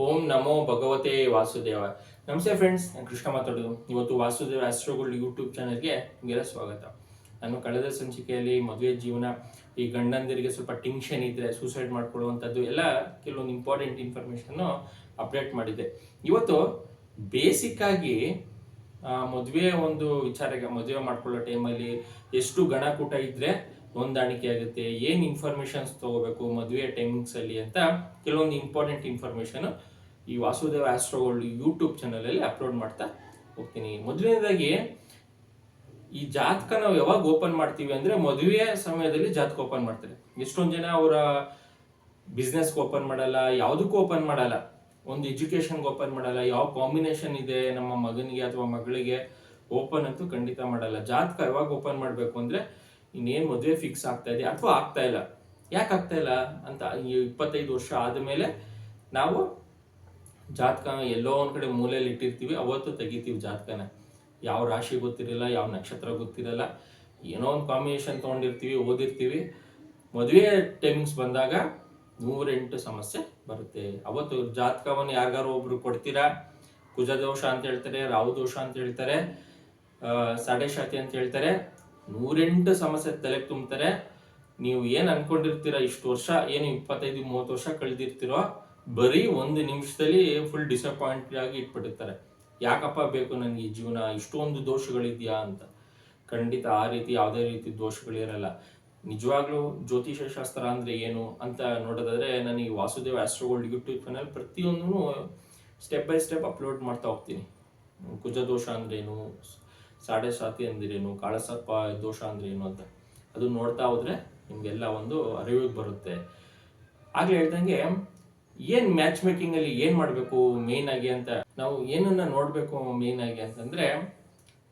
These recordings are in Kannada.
ಓಂ ನಮೋ ಭಗವತೆ ವಾಸುದೇವ. ನಮಸ್ತೆ ಫ್ರೆಂಡ್ಸ್ ನಾನು ಕೃಷ್ಣ ಮಾತಾಡೋದು. ಇವತ್ತು ವಾಸುದೇವ ಆಸ್ಟ್ರೋಗೋಲ್ಡ್ ಯೂಟ್ಯೂಬ್ ಚಾನಲ್ಗೆ ನಿಮಗೆಲ್ಲ ಸ್ವಾಗತ. ನಾನು ಕಳೆದ ಸಂಚಿಕೆಯಲ್ಲಿ ಮದುವೆ ಜೀವನ, ಈ ಗಂಡಂದಿರಿಗೆ ಸ್ವಲ್ಪ ಟೆನ್ಷನ್ ಇದ್ರೆ ಸೂಸೈಡ್ ಮಾಡ್ಕೊಳ್ಳುವಂಥದ್ದು ಎಲ್ಲ ಕೆಲವೊಂದು ಇಂಪಾರ್ಟೆಂಟ್ ಇನ್ಫಾರ್ಮೇಷನ್ನು ಅಪ್ಡೇಟ್ ಮಾಡಿದ್ದೆ ಇವತ್ತು ಬೇಸಿಕ್ ಆಗಿ ಮದುವೆ ಒಂದು ವಿಚಾರಕ್ಕೆ ಮದುವೆ ಮಾಡ್ಕೊಳ್ಳೋ ಟೈಮಲ್ಲಿ ಎಷ್ಟು ಗಣಕೂಟ ಇದ್ರೆ ಹೊಂದಾಣಿಕೆ ಆಗುತ್ತೆ ಏನು ಇನ್ಫಾರ್ಮೇಷನ್ಸ್ ತಗೋಬೇಕು ಮದುವೆ ಟೈಮಿಂಗ್ಸ್ ಅಲ್ಲಿ ಅಂತ ಕೆಲವೊಂದು ಇಂಪಾರ್ಟೆಂಟ್ ಇನ್ಫಾರ್ಮೇಶನ್ ಈ ವಾಸುದೇವ ಆಸ್ಟ್ರೋಗೋಲ್ಡ್ ಯೂಟ್ಯೂಬ್ ಚಾನಲಲ್ಲಿ ಅಪ್ಲೋಡ್ ಮಾಡ್ತಾ ಹೋಗ್ತೀನಿ. ಮೊದಲನೇದಾಗಿ, ಈ ಜಾತಕ ನಾವು ಯಾವಾಗ ಓಪನ್ ಮಾಡ್ತೀವಿ ಅಂದ್ರೆ ಮದುವೆ ಸಮಯದಲ್ಲಿ ಜಾತಕ ಓಪನ್ ಮಾಡ್ತಾರೆ ಎಷ್ಟೊಂದು ಜನ ಅವರ ಬಿಸ್ನೆಸ್ಗೆ ಓಪನ್ ಮಾಡಲ್ಲ, ಯಾವುದಕ್ಕೂ ಓಪನ್ ಮಾಡಲ್ಲ, ಒಂದು ಎಜುಕೇಶನ್ಗೆ ಓಪನ್ ಮಾಡಲ್ಲ, ಯಾವ ಕಾಂಬಿನೇಷನ್ ಇದೆ ನಮ್ಮ ಮಗನಿಗೆ ಅಥವಾ ಮಗಳಿಗೆ ಓಪನ್ ಅಂತೂ ಖಂಡಿತ ಮಾಡಲ್ಲ. ಜಾತಕ ಯಾವಾಗ ಓಪನ್ ಮಾಡಬೇಕು ಅಂದ್ರೆ ಇನ್ನೇನು ಮದುವೆ ಫಿಕ್ಸ್ ಆಗ್ತಾ ಇದೆ ಅಥವಾ ಆಗ್ತಾ ಇಲ್ಲ. ಯಾಕೆ ಆಗ್ತಾ ಇಲ್ಲ ಅಂತ ಇಪ್ಪತ್ತೈದು ವರ್ಷ ಆದಮೇಲೆ ನಾವು ಜಾತಕ ಎಲ್ಲೋ ಒಂದು ಕಡೆ ಮೂಲೆಯಲ್ಲಿ ಇಟ್ಟಿರ್ತೀವಿ, ಅವತ್ತು ತೆಗಿತೀವಿ ಜಾತಕನ. ಯಾವ ರಾಶಿ ಗೊತ್ತಿರಲ್ಲ, ಯಾವ ನಕ್ಷತ್ರ ಗೊತ್ತಿರಲ್ಲ, ಏನೋ ಒಂದು ಕಾಂಬಿನೇಷನ್ ತೊಗೊಂಡಿರ್ತೀವಿ, ಓದಿರ್ತೀವಿ. ಮದುವೆ ಟೈಮಿಂಗ್ಸ್ ಬಂದಾಗ ನೂರೆಂಟು ಸಮಸ್ಯೆ ಬರುತ್ತೆ. ಅವತ್ತು ಜಾತಕವನ್ನು ಯಾರಿಗಾರು ಒಬ್ರು ಕೊಡ್ತೀರಾ? ಕುಜ ದೋಷ ಅಂತ ಹೇಳ್ತಾರೆ ರಾಹು ದೋಷ ಅಂತ ಹೇಳ್ತಾರೆ ಸಾಡೆ ಶಾತಿ ಅಂತ ಹೇಳ್ತಾರೆ. ನೂರೆಂಟು ಸಮಸ್ಯೆ ತಲೆ ತುಂಬ್ತಾರೆ. ನೀವು ಏನು ಅನ್ಕೊಂಡಿರ್ತೀರ ಇಷ್ಟು ವರ್ಷ, ಏನು ಇಪ್ಪತ್ತೈದು, ಮೂವತ್ತು ವರ್ಷ ಕಳೆದಿರ್ತೀರೋ, ಬರೀ ಒಂದು ನಿಮಿಷದಲ್ಲಿ ಫುಲ್ ಡಿಸಪಾಯಿಂಟ್ ಆಗಿ ಇಟ್ಬಿಟ್ಟಿರ್ತಾರೆ. ಯಾಕಪ್ಪ ಬೇಕು ನನಗೆ ಈ ಜೀವನ, ಇಷ್ಟೊಂದು ದೋಷಗಳಿದೆಯಾ ಅಂತ. ಖಂಡಿತ ಆ ರೀತಿ, ಯಾವುದೇ ರೀತಿ ದೋಷಗಳಿರಲ್ಲ ನಿಜವಾಗ್ಲೂ ಜ್ಯೋತಿಷ ಶಾಸ್ತ್ರ ಅಂದ್ರೆ ಏನು ಅಂತ ನೋಡೋದಾದ್ರೆ ನನಗೆ ವಾಸುದೇವ ಆಸ್ಟ್ರೋಗೋಲ್ಡ್ ಯೂಟ್ಯೂಬ್ ಚಾನಲ್ ಪ್ರತಿಯೊಂದೂ ಸ್ಟೆಪ್ ಬೈ ಸ್ಟೆಪ್ ಅಪ್ಲೋಡ್ ಮಾಡ್ತಾ ಹೋಗ್ತೀನಿ. ಕುಜ ದೋಷ ಅಂದ್ರೇನು ಸಾಡೆ ಸಾತಿ ಅಂದ್ರೇನು ಕಾಳಸರ್ಪ ದೋಷ ಅಂದ್ರೇನು ಅಂತ ಅದು ನೋಡ್ತಾ ಹೋದ್ರೆ ನಿಮಗೆಲ್ಲ ಒಂದು ಅರಿವಿಗೆ ಬರುತ್ತೆ. ಆಗ್ಲೇ ಹೇಳ್ದಂಗೆ ಏನ್ ಮ್ಯಾಚ್ ಮೇಕಿಂಗ್ ಅಲ್ಲಿ ಏನ್ ಮಾಡ್ಬೇಕು ಮೇನ್ ಆಗಿ ಅಂತ, ನಾವು ಏನನ್ನ ನೋಡಬೇಕು ಮೇನ್ ಆಗಿ ಅಂತಂದ್ರೆ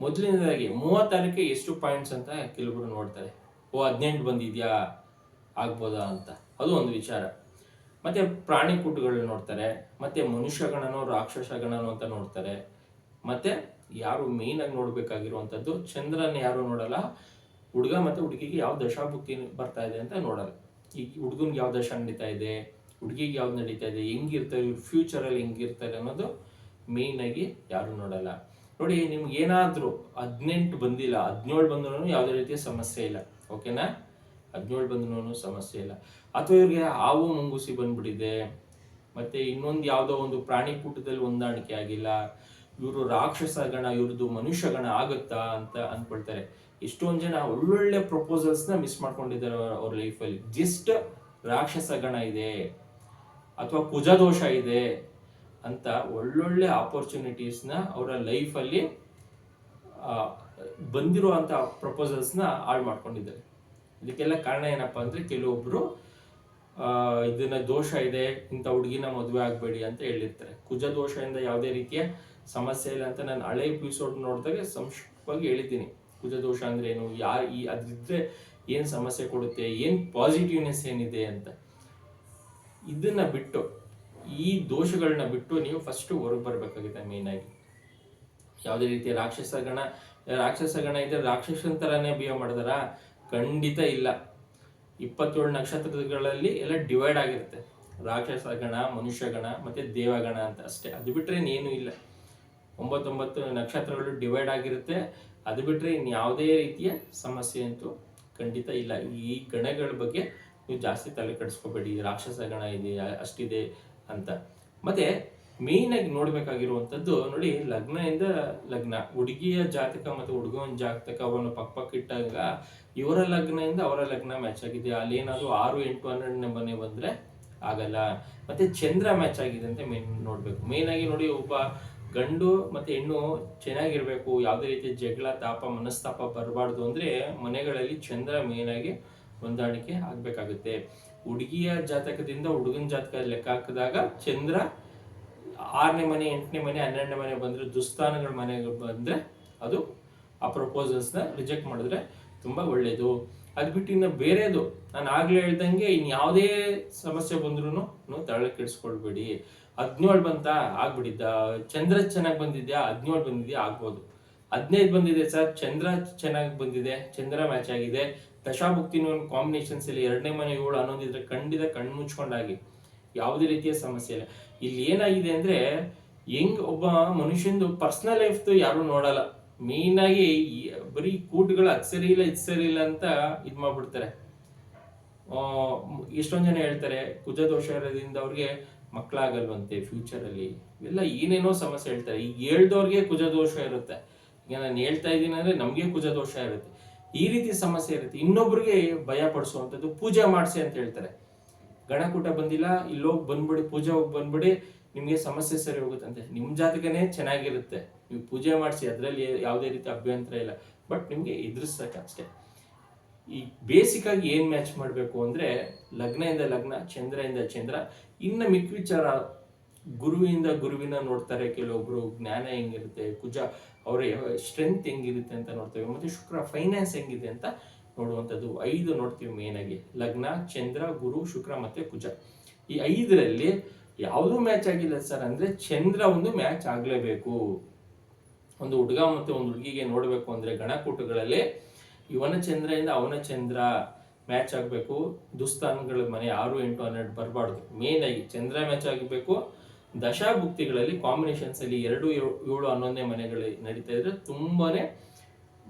ಮೊದಲನೇದಾಗಿ ಮೂವತ್ತಾರಕ್ಕೆ ಎಷ್ಟು ಪಾಯಿಂಟ್ಸ್ ಅಂತ ಕೆಲವರು ನೋಡ್ತಾರೆ. ಓ, ಹದಿನೆಂಟು ಬಂದಿದ್ಯಾ? ಆಗ್ಬೋದಾ ಅಂತ. ಅದು ಒಂದು ವಿಚಾರ. ಮತ್ತೆ ಪ್ರಾಣಿ ಕೂಟಗಳು ನೋಡ್ತಾರೆ. ಮತ್ತೆ ಮನುಷ್ಯ ಗಣನೋ ರಾಕ್ಷಸ ಗಣನೋ ಅಂತ ನೋಡ್ತಾರೆ. ಮತ್ತೆ ಯಾರು ಮೇನ್ ಆಗಿ ನೋಡ್ಬೇಕಾಗಿರುವಂತದ್ದು ಚಂದ್ರನ ಯಾರು ನೋಡಲ್ಲ? ಹುಡುಗ ಮತ್ತೆ ಹುಡುಗಿಗೆ ಯಾವ ದಶಾಭುಕ್ತಿ ಬರ್ತಾ ಇದೆ ಅಂತ ನೋಡಲ್ಲ. ಈಗ ಹುಡುಗನ್ಗೆ ಯಾವ ದಶ ನಡೀತಾ ಇದೆ? ಹುಡುಗಿಗೆ ಯಾವ್ದು ನಡೀತಾ ಇದೆ? ಹೆಂಗಿರ್ತಾರೆ? ಇವ್ರು ಫ್ಯೂಚರ್ ಅಲ್ಲಿ ಹೆಂಗಿರ್ತಾರೆ ಅನ್ನೋದು ಮೇನ್ ಆಗಿ ಯಾರು ನೋಡಲ್ಲ. ನೋಡಿ, ನಿಮ್ಗೆ ಏನಾದರೂ ಹದಿನೆಂಟು ಬಂದಿಲ್ಲ ಹದಿನೇಳು ಬಂದ್ರೂ ಯಾವುದೇ ರೀತಿಯ ಸಮಸ್ಯೆ ಇಲ್ಲ, ಓಕೆನಾ? ಹದಿನೇಳು ಬಂದ್ರೂ ಸಮಸ್ಯೆ ಇಲ್ಲ. ಅಥವಾ ಇವ್ರಿಗೆ ಹಾವು ಮುಂಗುಸಿ ಬಂದ್ಬಿಟ್ಟಿದೆ, ಮತ್ತೆ ಇನ್ನೊಂದು ಯಾವುದೋ ಒಂದು ಪ್ರಾಣಿ ಕೂಟದಲ್ಲಿ ಹೊಂದಾಣಿಕೆ ಆಗಿಲ್ಲ ಇವರು ರಾಕ್ಷಸ ಗಣ ಇವ್ರದ್ದು ಮನುಷ್ಯ ಗಣ ಆಗುತ್ತಾ ಅಂತ ಅನ್ಕೊಳ್ತಾರೆ. ಎಷ್ಟೊಂದು ಜನ ಒಳ್ಳೊಳ್ಳೆ ಪ್ರಪೋಸಲ್ಸ್ನ ಮಿಸ್ ಮಾಡ್ಕೊಂಡಿದ್ದಾರೆ ಅವ್ರ- ಲೈಫಲ್ಲಿ ಜಸ್ಟ್ ರಾಕ್ಷಸ ಗಣ ಇದೆ ಅಥವಾ ಕುಜದೋಷ ಇದೆ ಅಂತ ಒಳ್ಳೊಳ್ಳೆ ಆಪರ್ಚುನಿಟೀಸ್ನ ಅವರ ಲೈಫಲ್ಲಿ ಬಂದಿರುವಂಥ ಪ್ರಪೋಸಲ್ಸ್ನ ಹಾಳು ಮಾಡ್ಕೊಂಡಿದ್ದಾರೆ. ಇದಕ್ಕೆಲ್ಲ ಕಾರಣ ಏನಪ್ಪ ಅಂದ್ರೆ ಕೆಲವೊಬ್ರು ಆ, ಇದನ್ನ ದೋಷ ಇದೆ ಇಂಥ ಹುಡುಗಿನ ಮದುವೆ ಆಗಬೇಡಿ ಅಂತ ಹೇಳಿರ್ತಾರೆ. ಕುಜ ದೋಷದಿಂದ ಯಾವುದೇ ರೀತಿಯ ಸಮಸ್ಯೆ ಇಲ್ಲ ಅಂತ ನಾನು ಹಳೆ ಎಪಿಸೋಡ್ ನೋಡಿದಾಗ ಸಂಕ್ಷಿಪ್ತವಾಗಿ ಹೇಳಿದ್ದೀನಿ. ಕುಜ ದೋಷ ಅಂದ್ರೆ ಏನು? ಯಾರು ಈ ಅದಿದ್ರೆ ಏನು ಸಮಸ್ಯೆ ಕೊಡುತ್ತೆ? ಏನು ಪಾಸಿಟಿವ್ನೆಸ್ ಏನಿದೆ ಅಂತ. ಇದನ್ನ ಬಿಟ್ಟು, ಈ ದೋಷಗಳನ್ನ ಬಿಟ್ಟು ನೀವು ಫಸ್ಟ್ ಹೊರಗೆ ಬರಬೇಕಾಗಿದೆ ಮೇನ್ ಆಗಿ. ಯಾವುದೇ ರೀತಿಯ ರಾಕ್ಷಸ ಗಣ ರಾಕ್ಷಸ ಗಣ ಇದ್ರೆ ರಾಕ್ಷಸನ ಥರನೇ ಬಿಹೇವ್ ಮಾಡಿದಾರ? ಖಂಡಿತ ಇಲ್ಲ. ಇಪ್ಪತ್ತೇಳು ನಕ್ಷತ್ರಗಳಲ್ಲಿ ಎಲ್ಲ ಡಿವೈಡ್ ಆಗಿರುತ್ತೆ. ರಾಕ್ಷಸ ಗಣ, ಮನುಷ್ಯ ಗಣ ಮತ್ತೆ ದೇವಗಣ ಅಂತ ಅಷ್ಟೇ. ಅದು ಬಿಟ್ಟರೆ ಏನೂ ಇಲ್ಲ. ಒಂಬತ್ತೊಂಬತ್ತು ನಕ್ಷತ್ರಗಳು ಡಿವೈಡ್ ಆಗಿರುತ್ತೆ. ಅದು ಬಿಟ್ಟರೆ ಇನ್ನು ಯಾವುದೇ ರೀತಿಯ ಸಮಸ್ಯೆ ಅಂತೂ ಖಂಡಿತ ಇಲ್ಲ. ಈ ಗಣಗಳ ಬಗ್ಗೆ ನೀವು ಜಾಸ್ತಿ ತಲೆ ಕೆಡಿಸ್ಕೋಬೇಡಿ. ರಾಕ್ಷಸ ಗಣ ಇದೆ, ಅಷ್ಟಿದೆ ಅಂತ. ಮತ್ತೆ ಮೇನ್ ಆಗಿ ನೋಡ್ಬೇಕಾಗಿರುವಂಥದ್ದು ನೋಡಿ ಲಗ್ನದಿಂದ ಲಗ್ನ. ಹುಡುಗಿಯ ಜಾತಕ ಮತ್ತು ಹುಡುಗನ ಜಾತಕವನ್ನು ಪಕ್ಕ ಪಕ್ಕ ಇಟ್ಟಾಗ ಇವರ ಲಗ್ನದಿಂದ ಅವರ ಲಗ್ನ ಮ್ಯಾಚ್ ಆಗಿದೆ. ಅಲ್ಲಿ ಏನಾದರೂ ಆರು ಎಂಟು ಹನ್ನೆರಡು ನಂಬರ್ನೇ ಬಂದ್ರೆ ಆಗಲ್ಲ. ಮತ್ತೆ ಚಂದ್ರ ಮ್ಯಾಚ್ ಆಗಿದೆ ಅಂತ ಮೇನ್ ನೋಡ್ಬೇಕು. ಮೇನ್ ಆಗಿ ನೋಡಿ ಒಬ್ಬ ಗಂಡು ಮತ್ತೆ ಹೆಣ್ಣು ಚೆನ್ನಾಗಿರ್ಬೇಕು, ಯಾವುದೇ ರೀತಿ ಜಗಳ, ತಾಪ, ಮನಸ್ತಾಪ ಬರಬಾರ್ದು ಅಂದ್ರೆ ಮನೆಗಳಲ್ಲಿ ಚಂದ್ರ ಮೇನ್ ಆಗಿ ಹೊಂದಾಣಿಕೆ ಆಗ್ಬೇಕಾಗುತ್ತೆ. ಹುಡುಗಿಯ ಜಾತಕದಿಂದ ಹುಡುಗನ ಜಾತಕ ಲೆಕ್ಕ ಹಾಕಿದಾಗ ಚಂದ್ರ ಆರನೇ ಮನೆ, ಎಂಟನೇ ಮನೆ, ಹನ್ನೆರಡನೇ ಮನೆ ಬಂದ್ರೆ ದುಸ್ಥಾನಗಳ ಮನೆಗೆ ಬಂದ್ರೆ ಅದು ಆ ಪ್ರಪೋಸಲ್ಸ್ನ ರಿಜೆಕ್ಟ್ ಮಾಡಿದ್ರೆ ತುಂಬಾ ಒಳ್ಳೇದು. ಅದು ಬಿಟ್ಟು ಇನ್ನು ಬೇರೆದು. ನಾನು ಆಗ್ಲೇ ಹೇಳ್ದಂಗೆ ಇನ್ನು ಯಾವುದೇ ಸಮಸ್ಯೆ ಬಂದ್ರೂ ತಳ ಕೆಡಿಸ್ಕೊಳ್ಬೇಡಿ. ಹದಿನೇಳು ಬಂತ, ಆಗ್ಬಿಟ್ಟಿದ್ದ. ಚಂದ್ರ ಚೆನ್ನಾಗಿ ಬಂದಿದ್ಯಾ? ಹದಿನೇಳು ಬಂದಿದ್ಯಾ? ಆಗ್ಬೋದು. ಹದಿನೈದು ಬಂದಿದೆ ಸರ್. ಚಂದ್ರ ಚೆನ್ನಾಗಿ ಬಂದಿದೆ. ಚಂದ್ರ ಮ್ಯಾಚ್ ಆಗಿದೆ. ದಶಾಭುಕ್ತಿನ ಒಂದು ಕಾಂಬಿನೇಷನ್ಸ್ ಇಲ್ಲಿ ಎರಡನೇ ಮನೆ ಏಳು ಅನ್ನೋದಿದ್ರೆ ಖಂಡಿತ ಕಣ್ಣು ಮುಚ್ಕೊಂಡಾಗಿ. ಯಾವುದೇ ರೀತಿಯ ಸಮಸ್ಯೆ ಇಲ್ಲ. ಇಲ್ಲಿ ಏನಾಗಿದೆ ಅಂದ್ರೆ, ಹೆಂಗ್ ಒಬ್ಬ ಮನುಷ್ಯಂದು ಪರ್ಸನಲ್ ಲೈಫ್ ಯಾರು ನೋಡಲ್ಲ. ಮೇನ್ ಆಗಿ ಬರೀ ಕೂಟಗಳು ಅದ್ ಸರಿ ಇಲ್ಲ, ಇದು ಸರಿ ಇಲ್ಲ ಅಂತ ಇದು ಮಾಡ್ಬಿಡ್ತಾರೆ. ಎಷ್ಟೊಂದ್ ಜನ ಹೇಳ್ತಾರೆ ಕುಜ ದೋಷ ಇರೋದ್ರಿಂದ ಅವ್ರಿಗೆ ಮಕ್ಕಳಾಗಲ್ವಂತೆ ಫ್ಯೂಚರ್ ಅಲ್ಲಿ. ಇವೆಲ್ಲ ಏನೇನೋ ಸಮಸ್ಯೆ ಹೇಳ್ತಾರೆ. ಈಗ ಹೇಳ್ದವ್ರಿಗೆ ಕುಜದೋಷ ಇರುತ್ತೆ. ಈಗ ನಾನು ಹೇಳ್ತಾ ಇದ್ದೀನಿ ಅಂದರೆ ನಮಗೆ ಕುಜದೋಷ ಇರುತ್ತೆ. ಈ ರೀತಿ ಸಮಸ್ಯೆ ಇರುತ್ತೆ. ಇನ್ನೊಬ್ರಿಗೆ ಭಯ ಪಡಿಸುವಂಥದ್ದು ಪೂಜೆ ಮಾಡಿಸಿ ಅಂತ ಹೇಳ್ತಾರೆ. ಗಣಕೂಟ ಬಂದಿಲ್ಲ, ಇಲ್ಲೋಗಿ ಬಂದ್ಬಿಡಿ, ಪೂಜೆ ಹೋಗಿ ಬಂದ್ಬಿಡಿ, ನಿಮಗೆ ಸಮಸ್ಯೆ ಸರಿ ಹೋಗುತ್ತಂತೆ ನಿಮ್ಮ ಜಾತಕನೇ ಚೆನ್ನಾಗಿರುತ್ತೆ. ನೀವು ಪೂಜೆ ಮಾಡಿಸಿ, ಅದರಲ್ಲಿ ಯಾವುದೇ ರೀತಿ ಅಭ್ಯಂತರ ಇಲ್ಲ. ಬಟ್ ನಿಮಗೆ ಎದುರಿಸಕ್ಕೆ ಅಷ್ಟೇ. ಈ ಬೇಸಿಕ್ ಆಗಿ ಏನ್ ಮ್ಯಾಚ್ ಮಾಡಬೇಕು ಅಂದ್ರೆ ಲಗ್ನದಿಂದ ಲಗ್ನ ಚಂದ್ರದಿಂದ ಚಂದ್ರ, ಇನ್ನ ಮಿಕ್ಕ ವಿಚಾರ ಗುರುವಿಂದ ಗುರುವಿನ ನೋಡ್ತಾರೆ. ಕೆಲವೊಬ್ರು ಜ್ಞಾನ ಹೆಂಗಿರುತ್ತೆ, ಕುಜ ಅವರ ಸ್ಟ್ರೆಂತ್ ಹೆಂಗಿರುತ್ತೆ ಅಂತ ನೋಡ್ತೇವೆ. ಮತ್ತೆ ಶುಕ್ರ ಫೈನಾನ್ಸ್ ಹೆಂಗಿದೆ ಅಂತ ನೋಡುವಂಥದ್ದು. ಐದು ನೋಡ್ತೀವಿ ಮೇನ್ ಆಗಿ. ಲಗ್ನ, ಚಂದ್ರ, ಗುರು, ಶುಕ್ರ ಮತ್ತೆ ಕುಜ. ಈ ಐದರಲ್ಲಿ ಯಾವುದೂ ಮ್ಯಾಚ್ ಆಗಿಲ್ಲ ಸರ್ ಅಂದ್ರೆ ಚಂದ್ರ ಒಂದು ಮ್ಯಾಚ್ ಆಗ್ಲೇಬೇಕು. ಒಂದು ಹುಡುಗ ಮತ್ತೆ ಒಂದು ಹುಡುಗಿಗೆ ನೋಡಬೇಕು ಅಂದ್ರೆ ಗಣಕೂಟಗಳಲ್ಲಿ ಇವನ ಚಂದ್ರದಿಂದ ಅವನ ಚಂದ್ರ ಮ್ಯಾಚ್ ಆಗಬೇಕು. ದುಸ್ಥಾನಗಳ ಮನೆ ಆರು ಎಂಟು ಹನ್ನೆರಡು ಬರಬಾರ್ದು. ಮೇನ್ ಆಗಿ ಚಂದ್ರ ಮ್ಯಾಚ್ ಆಗಬೇಕು ದಶಾಭುಕ್ತಿಗಳಲ್ಲಿ ಕಾಂಬಿನೇಷನ್ಸ್ ಅಲ್ಲಿ ಎರಡು, ಏಳು ಹನ್ನೊಂದನೇ ಮನೆಗಳು ನಡೀತಾ ಇದ್ರೆ ತುಂಬಾನೇ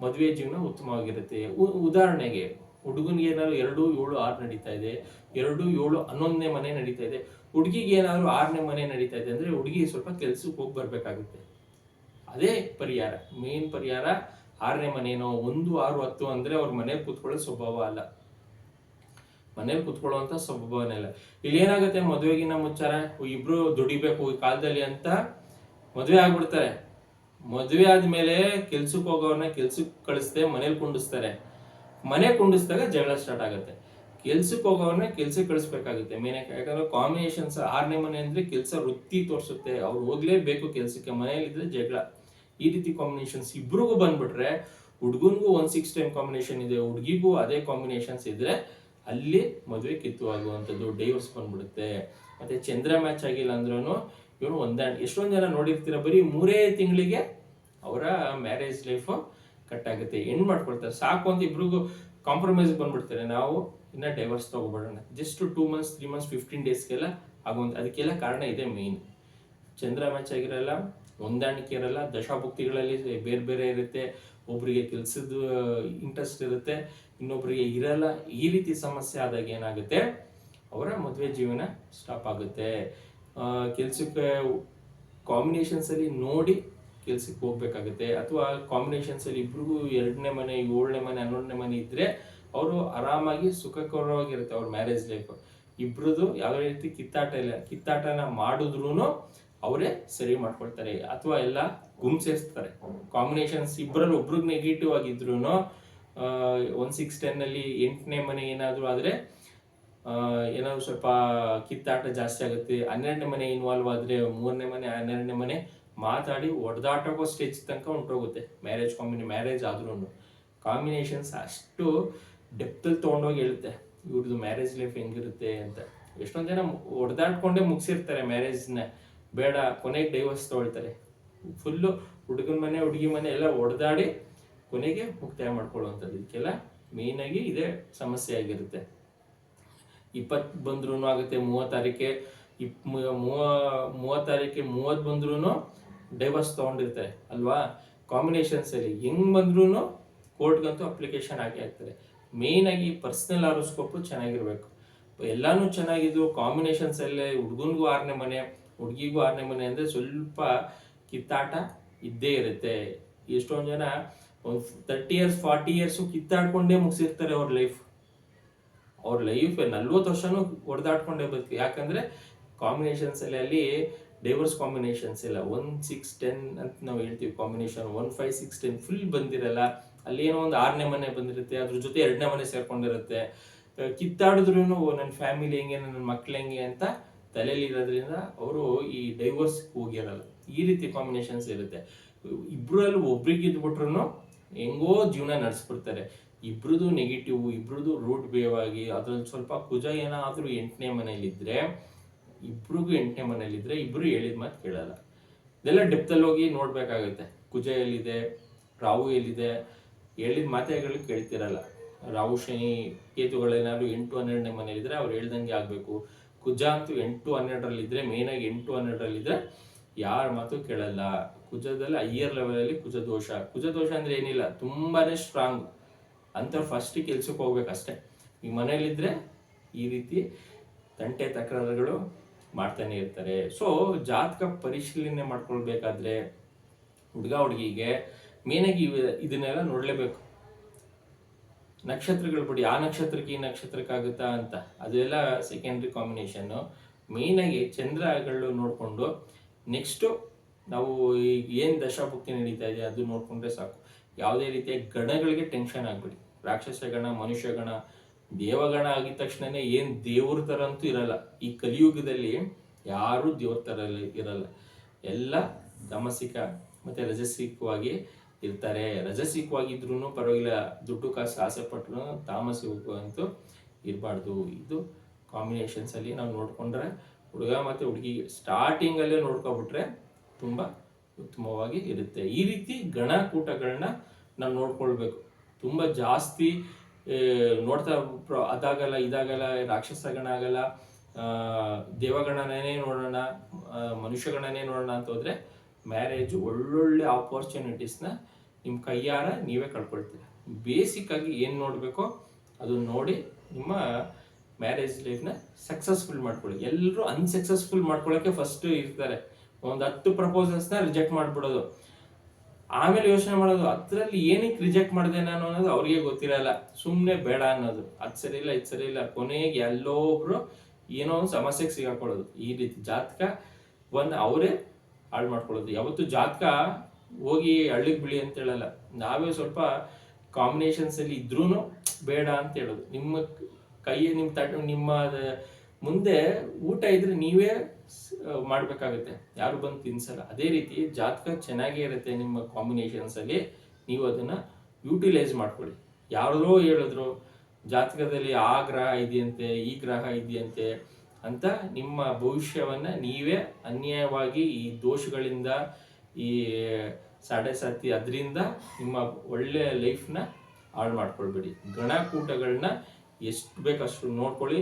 ಮದುವೆ ಜೀವನ ಉತ್ತಮವಾಗಿರುತ್ತೆ. ಉದಾಹರಣೆಗೆ ಹುಡುಗನಿಗೆ ಏನಾದ್ರು ಎರಡು, ಏಳು, ಆರು ನಡೀತಾ ಇದೆ. ಎರಡು, ಏಳು ಹನ್ನೊಂದನೇ ಮನೆ ನಡೀತಾ ಇದೆ. ಹುಡುಗಿಗೆ ಏನಾದ್ರು ಆರನೇ ಮನೆ ನಡೀತಾ ಇದೆ ಅಂದ್ರೆ ಹುಡುಗಿ ಸ್ವಲ್ಪ ಕೆಲ್ಸಕ್ಕೆ ಹೋಗಿ ಬರ್ಬೇಕಾಗುತ್ತೆ. ಅದೇ ಪರಿಹಾರ. ಮೇನ್ ಪರಿಹಾರ ಆರನೇ ಮನೆನೋ ಒಂದು ಆರು ಹತ್ತು ಅಂದ್ರೆ ಅವ್ರ ಮನೆಗೆ ಕೂತ್ಕೊಳ್ಳೋ ಸ್ವಭಾವ ಅಲ್ಲ. ಮನೇಲಿ ಕೂತ್ಕೊಳ್ಳುವಂತ ಸ್ವಭಾವನೇ ಇಲ್ಲ. ಇಲ್ಲಿ ಏನಾಗುತ್ತೆ ಮದುವೆಗಿನ ಮುಚ್ಚಾರ? ಇಬ್ರು ದುಡಿಬೇಕು ಈ ಕಾಲದಲ್ಲಿ ಅಂತ ಮದುವೆ ಆಗ್ಬಿಡ್ತಾರೆ. ಮದುವೆ ಆದ್ಮೇಲೆ ಕೆಲ್ಸಕ್ಕೆ ಹೋಗೋರ್ನ ಕೆಲ್ಸಕ್ಕೆ ಕಳಿಸ್ದೆ ಮನೇಲಿ ಕುಂಡಿಸ್ತಾರೆ. ಮನೆ ಕುಂಡಿಸಿದಾಗ ಜಗಳ ಸ್ಟಾರ್ಟ್ ಆಗುತ್ತೆ. ಕೆಲ್ಸಕ್ಕೆ ಹೋಗೋರ್ನ ಕೆಲ್ಸಕ್ಕೆ ಕಳಿಸ್ಬೇಕಾಗುತ್ತೆ. ಮೇನ್ ಯಾಕಂದ್ರೆ ಕಾಂಬಿನೇಷನ್ಸ್ ಆರನೇ ಮನೆ ಅಂದ್ರೆ ಕೆಲಸ ವೃತ್ತಿ ತೋರಿಸುತ್ತೆ. ಅವ್ರು ಹೋಗ್ಲೇಬೇಕು ಕೆಲ್ಸಕ್ಕೆ. ಮನೆಯಲ್ಲಿದ್ರೆ ಜಗಳ. ಈ ರೀತಿ ಕಾಂಬಿನೇಷನ್ಸ್ ಇಬ್ರಿಗೂ ಬಂದ್ಬಿಟ್ರೆ ಹುಡುಗನ್ಗೂ ಒನ್ ಸಿಕ್ಸ್ ಟೈಮ್ ಕಾಂಬಿನೇಷನ್ ಇದೆ, ಹುಡುಗಿಗೂ ಅದೇ ಕಾಂಬಿನೇಷನ್ಸ್ ಇದ್ರೆ ಅಲ್ಲಿ ಮದುವೆ ಕಿತ್ತು ಆಗುವಂಥದ್ದು ಡೈವರ್ಸ್ ಬಂದ್ಬಿಡುತ್ತೆ. ಮತ್ತೆ ಚಂದ್ರ ಮ್ಯಾಚ್ ಆಗಿಲ್ಲ ಅಂದ್ರೂ ಇವರು ಒಂದೇ, ಎಷ್ಟೊಂದು ಜನ ನೋಡಿರ್ತೀರ, ಬರೀ ಮೂರೇ ತಿಂಗಳಿಗೆ ಅವರ ಮ್ಯಾರೇಜ್ ಲೈಫ್ ಕಟ್ ಆಗುತ್ತೆ ಎಂಡ್ ಮಾಡ್ಕೊಳ್ತಾರೆ. ಸಾಕು ಅಂತ ಇಬ್ರಿಗೂ ಕಾಂಪ್ರಮೈಸ್ ಬಂದ್ಬಿಡ್ತಾರೆ. ನಾವು ಇನ್ನ divorce ತಗೋಬಿಡೋಣ just two months three months fifteen ಡೇಸ್ಗೆಲ್ಲ ಆಗುವಂತ ಅದಕ್ಕೆಲ್ಲ ಕಾರಣ ಇದೆ ಮೇನ್ ಚಂದ್ರ ಮ್ಯಾಚ್ ಆಗಿರಲ್ಲ ಹೊಂದಾಣಿಕೆ ಇರಲ್ಲ ದಶಾಭುಕ್ತಿಗಳಲ್ಲಿ ಬೇರೆ ಬೇರೆ ಇರುತ್ತೆ ಒಬ್ಬರಿಗೆ ಕೆಲಸದ ಇಂಟ್ರೆಸ್ಟ್ ಇರುತ್ತೆ ಇನ್ನೊಬ್ಬರಿಗೆ ಇರಲ್ಲ, ಈ ರೀತಿ ಸಮಸ್ಯೆ ಆದಾಗ ಏನಾಗುತ್ತೆ? ಅವರ ಮದುವೆ ಜೀವನ ಸ್ಟಾಪ್ ಆಗುತ್ತೆ. ಕೆಲ್ಸಕ್ಕೆ ಕಾಂಬಿನೇಷನ್ಸ್ ಅಲ್ಲಿ ನೋಡಿ ಕೆಲ್ಸಕ್ಕೆ ಹೋಗ್ಬೇಕಾಗುತ್ತೆ. ಅಥವಾ ಕಾಂಬಿನೇಷನ್ಸ್ ಅಲ್ಲಿ ಇಬ್ರಿಗೂ ಎರಡನೇ ಮನೆ, ಏಳನೇ ಮನೆ, ಹನ್ನೊಂದನೇ ಮನೆ ಇದ್ದರೆ ಅವರು ಆರಾಮಾಗಿ ಸುಖಕರವಾಗಿರುತ್ತೆ ಅವ್ರ ಮ್ಯಾರೇಜ್ ಲೈಫ್ ಇಬ್ರದ್ದು ಯಾವುದೇ ರೀತಿ ಕಿತ್ತಾಟ ಇಲ್ಲ. ಕಿತ್ತಾಟನ ಮಾಡಿದ್ರು ಅವರೇ ಸರಿ ಮಾಡ್ಕೊಳ್ತಾರೆ ಅಥವಾ ಎಲ್ಲ ಗುಮ್ಸೇರಿಸ್ತಾರೆ ಕಾಂಬಿನೇಷನ್ಸ್ ಇಬ್ಬರಲ್ಲಿ ಒಬ್ರಿಗೆ ನೆಗೆಟಿವ್ ಆಗಿದ್ರು ಒನ್ ಸಿಕ್ಸ್ ಟೆನ್ ಅಲ್ಲಿ ಎಂಟನೇ ಮನೆ ಏನಾದ್ರು ಆದ್ರೆ ಏನಾದ್ರು ಸ್ವಲ್ಪ ಕಿತ್ತಾಟ ಜಾಸ್ತಿ ಆಗುತ್ತೆ. ಹನ್ನೆರಡನೇ ಮನೆ ಇನ್ವಾಲ್ವ್ ಆದ್ರೆ ಮೂರನೇ ಮನೆ, ಹನ್ನೆರಡನೇ ಮನೆ ಮಾತಾಡಿ ಒಡೆದಾಟಕ್ಕೋ ಸ್ಟೇಜ್ ತನಕ ಹೊಂಟೋಗುತ್ತೆ ಮ್ಯಾರೇಜ್ ಕಾಂಬಿನೇ ಮ್ಯಾರೇಜ್ ಆದ್ರೂ ಕಾಂಬಿನೇಷನ್ಸ್ ಅಷ್ಟು ಡೆಪ್ತಲ್ಲಿ ತೊಗೊಂಡೋಗಿ ಹೇಳುತ್ತೆ ಇವ್ರದ್ದು ಮ್ಯಾರೇಜ್ ಲೈಫ್ ಹೆಂಗಿರುತ್ತೆ ಅಂತ. ಎಷ್ಟೊಂದು ಜನ ಒಡೆದಾಡ್ಕೊಂಡೇ ಮುಗಿಸಿರ್ತಾರೆ ಮ್ಯಾರೇಜ್ನ ಬೇಡ, ಕೊನೆಗೆ ಡೈವರ್ಸ್ ತೊಗೊಳ್ತಾರೆ. ಫುಲ್ಲು ಹುಡುಗನ ಮನೆ, ಹುಡುಗಿ ಮನೆ ಎಲ್ಲ ಒಡೆದಾಡಿ ಕೊನೆಗೆ ಮುಕ್ತಾಯ ಮಾಡ್ಕೊಳ್ಳುವಂಥದ್ದು. ಇದಕ್ಕೆಲ್ಲ ಮೇಯ್ನಾಗಿ ಇದೇ ಸಮಸ್ಯೆ ಆಗಿರುತ್ತೆ. ಇಪ್ಪತ್ತು ಬಂದ್ರೂ ಆಗುತ್ತೆ ಮೂವತ್ತು ತಾರೀಕೆ. ಇಪ್ ಮೂವ, ಮೂವತ್ತು ತಾರೀಕೆ ಮೂವತ್ತು ಬಂದ್ರೂ ಡೈವರ್ಸ್ ತೊಗೊಂಡಿರ್ತಾರೆ, ಅಲ್ವಾ? ಕಾಂಬಿನೇಷನ್ ಸರಿ. ಹೆಂಗ್ ಬಂದ್ರೂ ಕೋರ್ಟ್ಗಂತೂ ಅಪ್ಲಿಕೇಶನ್ ಹಾಕಿ ಹಾಕ್ತಾರೆ ಮೇಯ್ನಾಗಿ ಪರ್ಸನಲ್ ಆರೋಸ್ಕೋಪ್ ಚೆನ್ನಾಗಿರ್ಬೇಕು. ಎಲ್ಲಾನು ಚೆನ್ನಾಗಿದ್ದು ಕಾಂಬಿನೇಷನ್ಸ್ ಅಲ್ಲೇ ಹುಡುಗನ್ಗೂ ಆರನೇ ಮನೆ. ಹುಡುಗಿಗೂ ಆರನೇ ಮನೆ ಅಂದರೆ ಸ್ವಲ್ಪ ಕಿತ್ತಾಟ ಇದ್ದೇ ಇರುತ್ತೆ. ಎಷ್ಟೊಂದು ಜನ ಒಂದು ತರ್ಟಿ ಇಯರ್ಸ್ ಫಾರ್ಟಿ ಇಯರ್ಸು ಕಿತ್ತಾಡ್ಕೊಂಡೇ ಮುಗಿಸಿರ್ತಾರೆ ಅವ್ರ ಲೈಫ್ ಅವ್ರ ಲೈಫ್ ನಲ್ವತ್ತು ವರ್ಷನೂ ಹೊಡೆದಾಡ್ಕೊಂಡೇ ಬರ್ತೀವಿ ಯಾಕಂದ್ರೆ ಕಾಂಬಿನೇಷನ್ಸ್ ಅಲ್ಲಿ ಅಲ್ಲಿ ಡೈವರ್ಸ್ ಕಾಂಬಿನೇಷನ್ಸ್ ಇಲ್ಲ ಒನ್ ಸಿಕ್ಸ್ ಟೆನ್ ಅಂತ ನಾವು ಹೇಳ್ತೀವಿ. Combination one five six ten full ಬಂದಿರಲ್ಲ. ಅಲ್ಲಿ ಏನೋ ಒಂದು ಆರನೇ ಮನೆ ಬಂದಿರುತ್ತೆ. ಅದ್ರ ಜೊತೆ ಎರಡನೇ ಮನೆ ಸೇರ್ಕೊಂಡಿರುತ್ತೆ. ಕಿತ್ತಾಡಿದ್ರು ನನ್ನ ಫ್ಯಾಮಿಲಿ ಹೆಂಗೆ ನನ್ನ ಮಕ್ಳು ಹೆಂಗೆ ಅಂತ ತಲೆಯಲ್ಲಿ ಇರೋದ್ರಿಂದ ಅವರು ಈ ಡೈವರ್ಸ್ ಹೋಗಿರಲ್ಲ. ಈ ರೀತಿ ಕಾಂಬಿನೇಷನ್ಸ್ ಇರುತ್ತೆ. ಇಬ್ರಲ್ಲಿ ಒಬ್ರಿಗೆ ಇದ್ಬಿಟ್ರು ಹೆಂಗೋ ಜೀವನ ನಡೆಸ್ಬಿಡ್ತಾರೆ. ಇಬ್ರದ್ದು ನೆಗೆಟಿವ್ ಇಬ್ರದ್ದು ರೂಟ್ ಬೇವ್ ಆಗಿ, ಅದ್ರಲ್ಲಿ ಸ್ವಲ್ಪ ಕುಜ ಏನಾದ್ರೂ ಎಂಟನೇ ಮನೇಲಿದ್ರೆ ಇಬ್ರಿಗೂ ಎಂಟನೇ ಮನೇಲಿದ್ರೆ ಇಬ್ರು ಹೇಳಿದ ಮಾತು ಕೇಳಲ್ಲ. ಇದೆಲ್ಲ ಡೆಪ್ತಲ್ಲಿ ಹೋಗಿ ನೋಡ್ಬೇಕಾಗುತ್ತೆ. ಕುಜ ಎಲ್ಲಿದೆ, ರಾಹು ಎಲ್ಲಿದೆ, ಹೇಳಿದ ಮಾತೆಗಳು ಕೇಳ್ತಿರಲ್ಲ. ರಾಹು, ಶನಿ ಕೇತುಗಳೇನಾದ್ರು ಎಂಟು, ಹನ್ನೆರಡನೇ ಮನೇಲಿದ್ರೆ ಅವ್ರು ಹೇಳ್ದಂಗೆ ಆಗ್ಬೇಕು. ಕುಜ ಅಂತೂ ಎಂಟು ಹನ್ನೆರಡರಲ್ಲಿ ಇದ್ರೆ ಮೇನಾಗಿ ಎಂಟು ಹನ್ನೆರಡರಲ್ಲಿ ಇದ್ರೆ ಯಾರ ಮಾತು ಕೇಳಲ್ಲ. ಕುಜದಲ್ಲಿ ಹೈಯರ್ ಲೆವೆಲಲ್ಲಿ ಕುಜ ದೋಷ ಕುಜ ದೋಷ ಅಂದ್ರೆ ಏನಿಲ್ಲ, ತುಂಬಾನೇ ಸ್ಟ್ರಾಂಗ್ ಅಂತ ಫಸ್ಟ್ ಕೆಲ್ಸಕ್ಕೆ ಹೋಗ್ಬೇಕಷ್ಟೆ. ಈ ಮನೇಲಿದ್ರೆ ಈ ರೀತಿ ತಂಟೆ ತಕರಾರುಗಳು ಮಾಡ್ತಾನೆ ಇರ್ತಾರೆ. ಸೊ ಜಾತಕ ಪರಿಶೀಲನೆ ಮಾಡ್ಕೊಳ್ಬೇಕಾದ್ರೆ ಹುಡುಗ ಹುಡುಗಿಗೆ ಮೇನಾಗಿ ಇದನ್ನೆಲ್ಲ ನೋಡಲೇಬೇಕು. ನಕ್ಷತ್ರಗಳು ಬಿಡಿ, ಆ ನಕ್ಷತ್ರಕ್ಕೆ ಈ ನಕ್ಷತ್ರಕ್ಕಾಗುತ್ತಾ ಅಂತ. ಅದೆಲ್ಲ ಸೆಕೆಂಡ್ರಿ ಕಾಂಬಿನೇಷನ್ನು ಮೇಯ್ನಾಗಿ ಚಂದ್ರಗಳು ನೋಡಿಕೊಂಡು ನೆಕ್ಸ್ಟು ನಾವು ಈಗ ಏನು ದಶಾಭುಕ್ತಿ ನಡೀತಾ ಇದೆ ಅದು ನೋಡಿಕೊಂಡ್ರೆ ಸಾಕು. ಯಾವುದೇ ರೀತಿಯ ಗಣಗಳಿಗೆ ಟೆನ್ಷನ್ ಆಗಬೇಡಿ. ರಾಕ್ಷಸ ಗಣ, ಮನುಷ್ಯ ಗಣ ದೇವಗಣ ಆಗಿದ ತಕ್ಷಣನೇ ಏನು ದೇವ್ರ ಥರ ಅಂತೂ ಇರಲ್ಲ. ಈ ಕಲಿಯುಗದಲ್ಲಿ ಯಾರೂ ದೇವ್ರ ಥರ ಇರಲ್ಲ. ಎಲ್ಲ ತಮಸಿಕ ಮತ್ತು ರಜಸಿಕವಾಗಿ ಇರ್ತಾರೆ. ರಜಸಿಕವಾಗಿದ್ರೂ ಪರವಾಗಿಲ್ಲ ದುಡ್ಡು ಕಾಸು ಆಸೆ ಪಟ್ಟರು ಹೋಗು ಅಂತೂ ಇರಬಾರ್ದು. ಇದು ಕಾಂಬಿನೇಷನ್ಸ್ ಅಲ್ಲಿ ನಾವು ನೋಡಿಕೊಂಡ್ರೆ ಹುಡುಗ ಮತ್ತು ಹುಡುಗಿ ಸ್ಟಾರ್ಟಿಂಗಲ್ಲೇ ನೋಡ್ಕೊಬಿಟ್ರೆ ತುಂಬ ಉತ್ತಮವಾಗಿ ಇರುತ್ತೆ. ಈ ರೀತಿ ಗಣಕೂಟಗಳನ್ನ ನಾವು ನೋಡ್ಕೊಳ್ಬೇಕು. ತುಂಬ ಜಾಸ್ತಿ ನೋಡ್ತಾ ಅದಾಗಲ್ಲ ಇದಾಗಲ್ಲ ರಾಕ್ಷಸ ಗಣ ಆಗಲ್ಲ ಆ, ದೇವಗಣನೇ ನೋಡೋಣ ಮನುಷ್ಯ ಗಣನೇ ನೋಡೋಣ ಅಂತ ಹೋದ್ರೆ ಮ್ಯಾರೇಜ್ ಒಳ್ಳೊಳ್ಳೆ ಆಪರ್ಚುನಿಟೀಸ್ನ ನಿಮ್ಮ ಕೈಯಾರ ನೀವೇ ಕಳ್ಕೊಳ್ತೀರ. ಬೇಸಿಕ್ ಆಗಿ ಏನು ನೋಡಬೇಕೋ ಅದನ್ನ ನೋಡಿ ನಿಮ್ಮ ಮ್ಯಾರೇಜ್ ಲೈಫ್ನ ಸಕ್ಸಸ್ಫುಲ್ ಮಾಡ್ಕೊಳ್ಳಿ. ಎಲ್ಲರೂ ಅನ್ಸಕ್ಸಸ್ಫುಲ್ ಮಾಡ್ಕೊಳ್ಳೋಕೆ ಫಸ್ಟ್ ಇರ್ತಾರೆ. ಒಂದು ಹತ್ತು ಪ್ರಪೋಸಲ್ಸ್ನ ರಿಜೆಕ್ಟ್ ಮಾಡ್ಬಿಡೋದು. ಆಮೇಲೆ ಯೋಚನೆ ಮಾಡೋದು, ಅದರಲ್ಲಿ ಏನಕ್ಕೆ ರಿಜೆಕ್ಟ್ ಮಾಡಿದೆ ನಾನು ಅನ್ನೋದು ಅವ್ರಿಗೆ ಗೊತ್ತಿರಲ್ಲ. ಸುಮ್ಮನೆ ಬೇಡ ಅನ್ನೋದು. ಅದು ಸರಿ ಇಲ್ಲ ಇದು ಸರಿ ಇಲ್ಲ ಕೊನೆಗೆ ಎಲ್ಲೋ ಒಬ್ರು ಏನೋ ಒಂದು ಸಮಸ್ಯೆಗೆ ಸಿಗಾಕೊಳ್ಳೋದು. ಈ ರೀತಿ ಜಾತಕ ಒಂದು ಅವರೇ ಹಾಳು ಮಾಡ್ಕೊಳ್ಳೋದು. ಯಾವತ್ತು ಜಾತಕ ಹೋಗಿ ಹಳ್ಳಿಗೆ ಬಿಳಿ ಅಂತ ಹೇಳಲ್ಲ. ನಾವೇ ಸ್ವಲ್ಪ ಕಾಂಬಿನೇಷನ್ಸ್ ಅಲ್ಲಿ ಇದ್ರೂ ಬೇಡ ಅಂತ ಹೇಳೋದು. ನಿಮ್ಮ ಕೈ ನಿಮ್ಮ ತಟ್ಟ ನಿಮ್ಮ ಮುಂದೆ ಊಟ ಇದ್ರೆ ನೀವೇ ಮಾಡ್ಬೇಕಾಗುತ್ತೆ. ಯಾರು ಬಂದು ತಿನ್ಸಲ್ಲ. ಅದೇ ರೀತಿ ಜಾತಕ ಚೆನ್ನಾಗೇ ಇರುತ್ತೆ ನಿಮ್ಮ ಕಾಂಬಿನೇಷನ್ಸ್ ಅಲ್ಲಿ. ನೀವು ಅದನ್ನ ಯೂಟಿಲೈಸ್ ಮಾಡ್ಕೊಳ್ಳಿ. ಯಾರೋ ಹೇಳಿದ್ರು, ಜಾತಕದಲ್ಲಿ ಆ ಗ್ರಹ ಇದೆಯಂತೆ, ಈ ಗ್ರಹ ಇದೆಯಂತೆ ಅಂತ ನಿಮ್ಮ ಭವಿಷ್ಯವನ್ನ ನೀವೇ ಅನ್ಯಾಯವಾಗಿ ಈ ದೋಷಗಳಿಂದ, ಈ ಸಾಡೆ ಸಾತಿ ಅದರಿಂದ ನಿಮ್ಮ ಒಳ್ಳೆಯ ಲೈಫ್ನ ಹಾಳು ಮಾಡ್ಕೊಳ್ಬೇಡಿ. ಗಣಕೂಟಗಳನ್ನ ಎಷ್ಟು ಬೇಕಷ್ಟು ನೋಡ್ಕೊಳ್ಳಿ.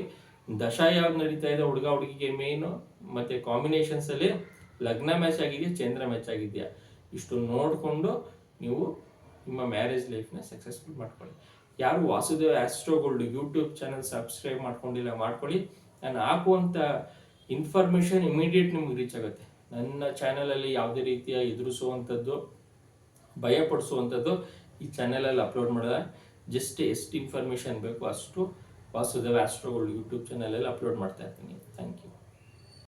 ದಶ ಯಾವ್ದು ನಡೀತಾ ಇದೆ, ಹುಡುಗ ಹುಡುಗಿಗೆ ಮೇನು ಮತ್ತೆ ಕಾಂಬಿನೇಷನ್ಸ್ ಅಲ್ಲಿ ಲಗ್ನ ಮ್ಯಾಚ್ ಆಗಿದೆಯಾ, ಚಂದ್ರ ಮ್ಯಾಚ್ ಆಗಿದೆಯಾ? ಇಷ್ಟು ನೋಡಿಕೊಂಡು ನೀವು ನಿಮ್ಮ ಮ್ಯಾರೇಜ್ ಲೈಫ್ನ ಸಕ್ಸಸ್ಫುಲ್ ಮಾಡ್ಕೊಳ್ಳಿ. ಯಾರು Vasudev Astrogold YouTube channel subscribe ಮಾಡ್ಕೊಂಡಿಲ್ಲ, ಮಾಡ್ಕೊಳ್ಳಿ. ನಾನು ಹಾಕುವಂಥ ಇನ್ಫಾರ್ಮೇಷನ್ ಇಮಿಡಿಯೇಟ್ ನಿಮ್ಗೆ ರೀಚ್ ಆಗುತ್ತೆ. ನನ್ನ ಚಾನಲಲ್ಲಿ ಯಾವುದೇ ರೀತಿಯ ಎದುರಿಸುವಂಥದ್ದು, ಭಯಪಡಿಸುವಂಥದ್ದು ಈ ಚಾನಲಲ್ಲಿ ಅಪ್ಲೋಡ್ ಮಾಡಿದ ಜಸ್ಟ್ ಎಷ್ಟು ಇನ್ಫಾರ್ಮೇಷನ್ ಬೇಕು ಅಷ್ಟು ವಾಸುದೇವ ಆಸ್ಟ್ರೋಗಳು ಯೂಟ್ಯೂಬ್ ಚಾನಲಲ್ಲಿ ಅಪ್ಲೋಡ್ ಮಾಡ್ತಾ ಇರ್ತೀನಿ. Thank you